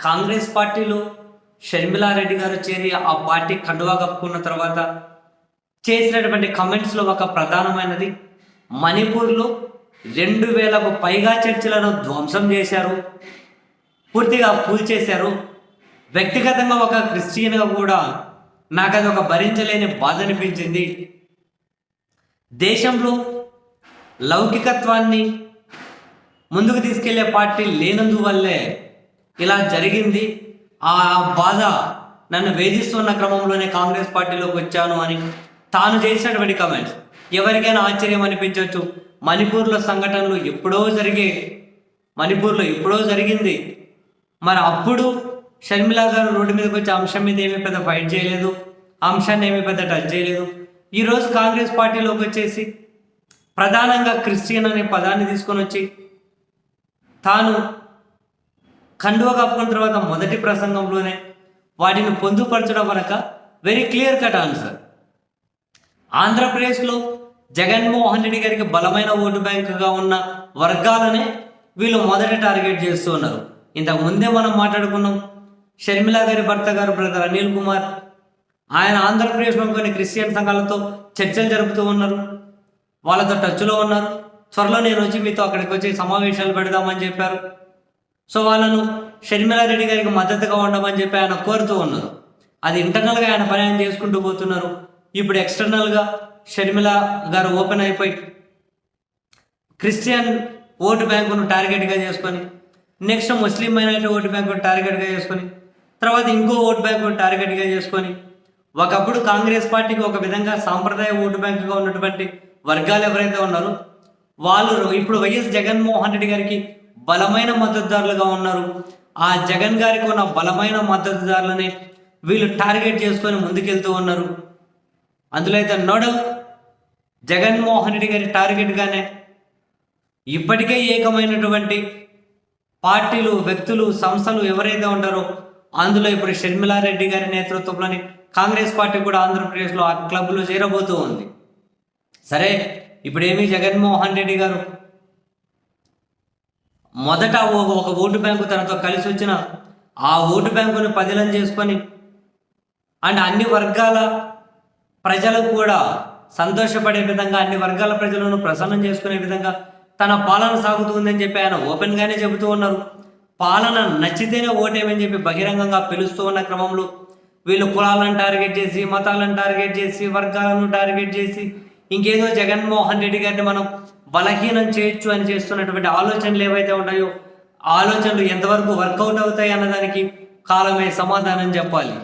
కాంగ్రెస్ పార్టీలో షర్మిలారెడ్డి గారు చేరి ఆ పార్టీ కండువా కప్పుకున్న తర్వాత చేసినటువంటి కమెంట్స్లో ఒక ప్రధానమైనది. మణిపూర్లో రెండు వేలకు పైగా చర్చిలను ధ్వంసం చేశారు. పూర్తిగా కూల్చేశారు వ్యక్తిగతంగా ఒక క్రిస్టియన్గా కూడా నాకు అది ఒక భరించలేని బాధ అనిపించింది. దేశంలో లౌకికత్వాన్ని ముందుకు తీసుకెళ్ళే పార్టీ లేనందువల్లే ఇలా జరిగింది. ఆ బాధ నన్ను వేధిస్తున్న క్రమంలోనే కాంగ్రెస్ పార్టీలోకి వచ్చాను అని తాను చేసినటువంటి కమెంట్స్ ఎవరికైనా ఆశ్చర్యం అనిపించవచ్చు మణిపూర్లో సంఘటనలు ఎప్పుడో జరిగే మణిపూర్లో ఎప్పుడో జరిగింది. మరి అప్పుడు షర్మిలా గారు రోడ్డు మీదకి వచ్చే అంశం మీద ఏమీ పెద్ద ఫైట్ చేయలేదు. అంశాన్ని ఏమీ పెద్ద టచ్ చేయలేదు. ఈరోజు కాంగ్రెస్ పార్టీలోకి వచ్చేసి ప్రధానంగా క్రిస్టియన్ అనే పదాన్ని తీసుకొని వచ్చి తాను కండువ కప్పుకున్న తర్వాత మొదటి ప్రసంగంలోనే వాటిని పొందుపరచడం వరక వెరీ క్లియర్ కట్ ఆన్సర్ ఆంధ్రప్రదేశ్లో జగన్మోహన్ రెడ్డి గారికి బలమైన ఓటు బ్యాంకుగా ఉన్న వర్గాలనే వీళ్ళు మొదట టార్గెట్ చేస్తూ ఉన్నారు. ఇంతకు ముందే మనం మాట్లాడుకున్నాం షర్మిల గారి భర్త గారు బ్రదర్ అనిల్ కుమార్ ఆయన ఆంధ్రప్రదేశ్లో కొన్ని క్రిస్టియన్ సంఘాలతో చర్చలు జరుపుతూ ఉన్నారు. వాళ్ళతో టచ్లో ఉన్నారు. త్వరలో నేను వచ్చి మీతో అక్కడికి వచ్చి సమావేశాలు పెడదామని చెప్పారు. సో వాళ్ళను షర్మిలారెడ్డి గారికి మద్దతుగా ఉండమని చెప్పి ఆయన కోరుతూ ఉన్నారు. అది ఇంటర్నల్గా ఆయన పని ఆయన చేసుకుంటూ పోతున్నారు. ఇప్పుడు ఎక్స్టర్నల్గా షర్మిల గారు ఓపెన్ అయిపోయి క్రిస్టియన్ ఓటు బ్యాంకును టార్గెట్గా చేసుకొని నెక్స్ట్ ముస్లిం మైనారిటీ ఓటు బ్యాంకును టార్గెట్గా చేసుకొని తర్వాత ఇంకో ఓటు బ్యాంకును టార్గెట్గా చేసుకొని ఒకప్పుడు కాంగ్రెస్ పార్టీకి ఒక విధంగా సాంప్రదాయ ఓటు బ్యాంకుగా ఉన్నటువంటి వర్గాలు ఎవరైతే ఉన్నారో వాళ్ళు ఇప్పుడు వైఎస్ జగన్మోహన్ రెడ్డి గారికి బలమైన మద్దతుదారులుగా ఉన్నారు. ఆ జగన్ గారికి ఉన్న బలమైన మద్దతుదారులని వీళ్ళు టార్గెట్ చేసుకొని ముందుకెళ్తూ ఉన్నారు. అందులో అయితే నోడల్ జగన్మోహన్ రెడ్డి గారి టార్గెట్గానే ఇప్పటికే ఏకమైనటువంటి పార్టీలు వ్యక్తులు సంస్థలు ఎవరైతే ఉంటారో అందులో ఇప్పుడు షర్మిలారెడ్డి గారి నేతృత్వంలోని కాంగ్రెస్ పార్టీ కూడా ఆంధ్రప్రదేశ్లో ఆ క్లబ్లో చేరబోతూ ఉంది. సరే ఇప్పుడేమి జగన్మోహన్ రెడ్డి గారు మొదట ఒక ఓటు బ్యాంకు తనతో కలిసి వచ్చిన ఆ ఓటు బ్యాంకును పదిలం చేసుకొని అండ్ అన్ని వర్గాల ప్రజలకు కూడా సంతోషపడే విధంగా అన్ని వర్గాల ప్రజలను ప్రసన్నం చేసుకునే విధంగా తన పాలన సాగుతుందని చెప్పి ఆయన ఓపెన్గానే చెబుతూ ఉన్నారు. పాలన నచ్చితేనే ఓటేమని చెప్పి బహిరంగంగా పిలుస్తూ ఉన్న క్రమంలో వీళ్ళు కులాలను టార్గెట్ చేసి మతాలను టార్గెట్ చేసి వర్గాలను టార్గెట్ చేసి ఇంకేదో జగన్మోహన్ రెడ్డి గారిని మనం బలహీనం చేయొచ్చు అని చేస్తున్నటువంటి ఆలోచనలు ఏవైతే ఉన్నాయో ఆలోచనలు ఎంతవరకు వర్కౌట్ అవుతాయి అన్నదానికి కాలమే సమాధానం చెప్పాలి.